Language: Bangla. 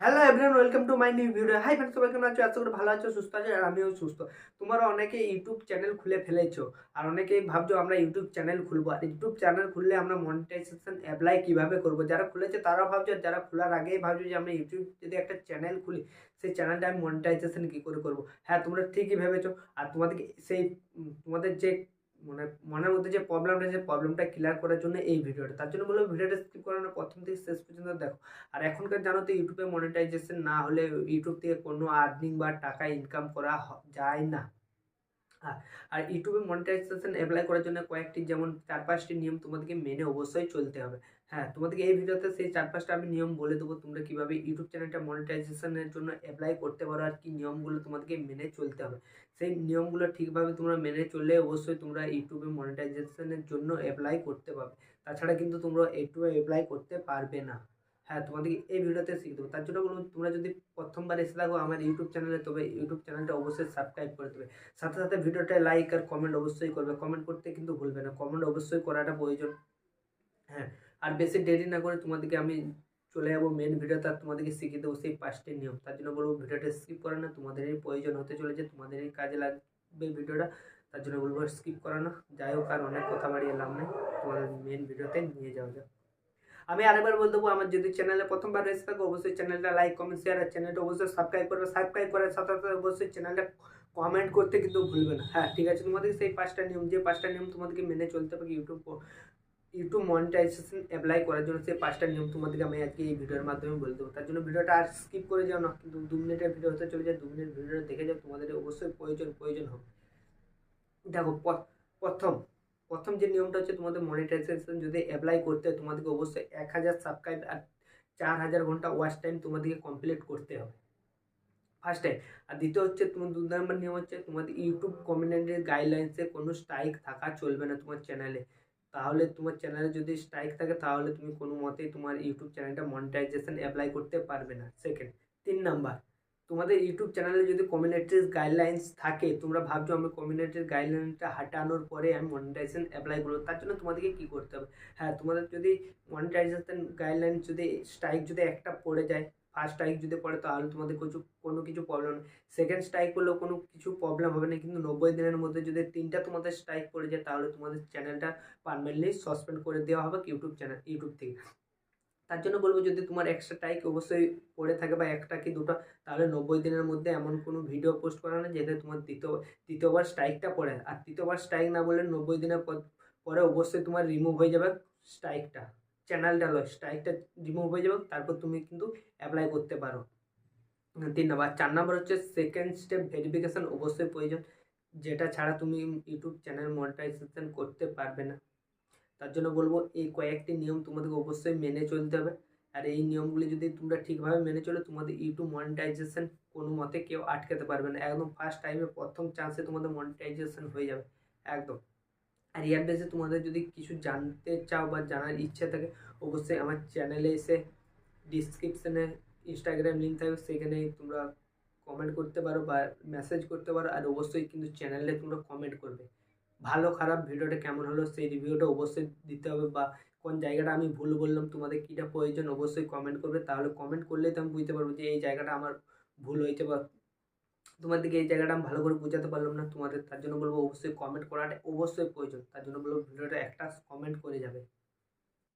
Hello everyone welcome to my new video hi friends সবাই কেমন আছো? আশা করি ভালো আছো, সুস্থ আছো, আর আমিও সুস্থ। তোমরা অনেকে ইউটিউব চ্যানেল খুলে ফেলেছো, আর অনেকেই ভাবছ আমরা ইউটিউব চ্যানেল খুলবো। আর ইউটিউব চ্যানেল খুললে আমরা মনিটাইজেশন অ্যাপ্লাই কীভাবে করব? যারা খুলেছে তারাও ভাবছ যারা খোলার আগেই ভাবছ যে আমরা ইউটিউব যদি একটা চ্যানেল খুলি, সেই চ্যানেলটা আমি মনিটাইজেশন কী করে করব? হ্যাঁ তোমরা ঠিকই ভেবেছো। আর তোমাদেরকে সেই তোমাদের যে মানে মনের মধ্যে যে প্রবলেমটা সেই প্রবলেমটা ক্লিয়ার করার জন্য এই ভিডিওটা তার জন্য বলব ভিডিওটা স্কিপ করানো প্রথম থেকে শেষ পর্যন্ত দেখো। আর এখনকার জানো তো ইউটিউবে মনিটাইজেশন না হলে ইউটিউব থেকে কোনো আর্নিং বা টাকা ইনকাম করা যায় না। আর ইউটিউবে মনিটাইজেশন অ্যাপ্লাই করার জন্য কয়েকটি যেমন চার পাঁচটি নিয়ম তোমাদেরকে মেনে অবশ্যই চলতে হবে। হ্যাঁ তোমাদেরকে এই ভিডিওতে সেই চার পাঁচটা আমি নিয়ম বলে দেবো তোমরা কীভাবে ইউটিউব চ্যানেলটা মনিটাইজেশনের জন্য অ্যাপ্লাই করতে পারো আর কি নিয়মগুলো তোমাদেরকে মেনে চলতে হবে। সেই নিয়মগুলো ঠিকভাবে তোমরা মেনে চললে অবশ্যই তোমরা ইউটিউবে মনিটাইজেশনের জন্য অ্যাপ্লাই করতে পারবে। তাছাড়া কিন্তু তোমরা ইউটিউবে অ্যাপ্লাই করতে পারবে না। হ্যাঁ তোমাদেরকে এই ভিডিওতে শিখে দেবো। তার জন্য বলব তোমরা যদি প্রথমবার এসে থাকো আমার ইউটিউব চ্যানেলে তবে ইউটিউব চ্যানেলটা অবশ্যই সাবস্ক্রাইব করে দেবে। সাথে সাথে ভিডিওটা লাইক আর কমেন্ট অবশ্যই করবে। কমেন্ট করতে কিন্তু ভুলবে না। কমেন্ট অবশ্যই করাটা প্রয়োজন। হ্যাঁ আর বেশি দেরি না করে তোমাদেরকে আমি চলে যাব মেন ভিডিওতে আর তোমাদেরকে শিখিয়ে দেবো সেই পাঁচটি নিয়ম। তার জন্য বলব, ভিডিওটা স্কিপ করে না। তোমাদেরই প্রয়োজন হতে চলেছে, তোমাদেরই কাজে লাগবে ভিডিওটা। তার জন্য বলব স্কিপ করে না। যাই হোক, আর অনেক কথা বাড়িয়ে লাভ নেই। তোমাদের মেন ভিডিওতে নিয়ে যাওয়া যাক। আমি আরেকবার বলে দেবো, আমার যদি চ্যানেলে প্রথমবার এসে থাকো, অবশ্যই চ্যানেলটা লাইক কমেন্ট শেয়ার আর চ্যানেলটা অবশ্যই সাবস্ক্রাইব করবে। সাবস্ক্রাইব করার সাথে সাথে অবশ্যই চ্যানেলটা কমেন্ট করতে কিন্তু ভুলবে না। হ্যাঁ ঠিক আছে তোমাদেরকে সেই পাঁচটা নিয়ম, যে পাঁচটা নিয়ম তোমাদেরকে মেনে চলতে হবে ইউটিউব ইউটিউব মনিটাইজেশন অ্যাপ্লাই করার জন্য সেই পাঁচটা নিয়ম তোমাদেরকে আমি আজকে এই ভিডিওর মাধ্যমে বলে দেবো। তার জন্য ভিডিওটা আর স্কিপ করে যাও না, কিন্তু দু মিনিটের ভিডিও হতে চলে যায় দু মিনিট ভিডিওটা দেখে যাও, তোমাদের অবশ্যই প্রয়োজন প্রয়োজন হবে। দেখো প্রথম প্রথম যে নিয়মটা হচ্ছে তোমাদের মনিটাইজেশন যদি অ্যাপ্লাই করতে হয়, তোমাদেরকে অবশ্যই এক হাজার সাবস্ক্রাইব আর চার হাজার ঘণ্টা ওয়াচ টাইম তোমাদেরকে কমপ্লিট করতে হবে। ফার্স্ট আর দ্বিতীয় হচ্ছে তোমার দু নম্বর নিয়ম হচ্ছে তোমাদের ইউটিউব কমিউনিটির গাইডলাইন্সে কোনো স্ট্রাইক থাকা চলবে না তোমার চ্যানেলে তাহলে তোমার চ্যানেলে যদি স্ট্রাইক থাকে, তাহলে তুমি কোনো মতেই তোমার ইউটিউব চ্যানেলটা মনিটাইজেশন অ্যাপ্লাই করতে পারবে না। সেকেন্ড তিন নাম্বার। তোমাদের ইউটিউব চ্যানেলে যদি কমিউনিটির গাইডলাইন্স থাকে, তোমরা ভাবছ আমি কমিউনিটির গাইডলাইনটা হাঁটানোর পরে আমি মনিটাইজেশন অ্যাপ্লাই করব, তার জন্য তোমাদেরকে কী করতে হবে? হ্যাঁ তোমাদের যদি মনিটাইজেশন গাইডলাইন যদি স্ট্রাইক যদি একটা পড়ে যায় ফার্স্ট স্ট্রাইক যদি পড়ে, তাহলে তোমাদের কিছু, কোনো কিছু প্রবলেম সেকেন্ড স্ট্রাইক করলেও কোনো কিছু প্রবলেম হবে না, কিন্তু নব্বই দিনের মধ্যে যদি তিনটা তোমাদের স্ট্রাইক পড়ে যায়, তাহলে তোমাদের চ্যানেলটা পারমানেন্টলি সাসপেন্ড করে দেওয়া হবে ইউটিউব চ্যানেল ইউটিউব থেকে। তার জন্য বলব যদি তোমার এক্সট্রা টাইক অবশ্যই পড়ে থাকে বা একটা কি দুটো, তাহলে নব্বই দিনের মধ্যে এমন কোনো ভিডিও পোস্ট করা না যেটা তোমার দ্বিতীয় দ্বিতীয়বার স্ট্রাইকটা পড়ে। আর তৃতীয়বার স্ট্রাইক না বললে নব্বই দিনের পর- পরে অবশ্যই তোমার রিমুভ হয়ে যাবে স্ট্রাইকটা চ্যানেলটা লয় স্ট্রাইকটা রিমুভ হয়ে যাবে, তারপর তুমি কিন্তু অ্যাপ্লাই করতে পারো। তিন নম্বর, চার নম্বর হচ্ছে সেকেন্ড স্টেপ ভেরিফিকেশান অবশ্যই প্রয়োজন, যেটা ছাড়া তুমি ইউটিউব চ্যানেল মনিটাইজেশন করতে পারবে না। তার জন্য বলব এই কয়েকটি নিয়ম তোমাদেরকে অবশ্যই মেনে চলতে হবে। আর এই নিয়মগুলি যদি তোমরা ঠিকভাবে মেনে চলো, তোমাদের ইউটিউব মনিটাইজেশন কোনো মতে কেউ আটকাতে পারবে না। একদম ফার্স্ট টাইমে প্রথম চান্সে তোমাদের মনিটাইজেশন হয়ে যাবে, একদম। আর ইয়ার বেসে তোমাদের যদি কিছু জানতে চাও বা জানার ইচ্ছা থাকে, অবশ্যই আমার চ্যানেলে এসে ডিসক্রিপশানে ইনস্টাগ্রাম লিঙ্ক থাকবে, সেখানে তোমরা কমেন্ট করতে পারো বা মেসেজ করতে পারো। আর অবশ্যই কিন্তু চ্যানেলে তোমরা কমেন্ট করবে। ভালো, খারাপ ভিডিওটা কেমন হলো সেই রিভিউটা অবশ্যই দিতে হবে বা কোন জায়গাটা আমি ভুল বললাম, তোমাদের কীটা প্রয়োজন অবশ্যই কমেন্ট করবে। তাহলে কমেন্ট করলেই তো আমি বুঝতে পারব যে এই জায়গাটা আমার ভুল হয়েছে বা তোমাদেরকে এই জায়গাটা আমি ভালো করে বোঝাতে পারলাম না। তোমাদের তার জন্য বলব অবশ্যই কমেন্ট করাটা অবশ্যই প্রয়োজন। তার জন্য বলব ভিডিওটা একটা কমেন্ট করে যাবে।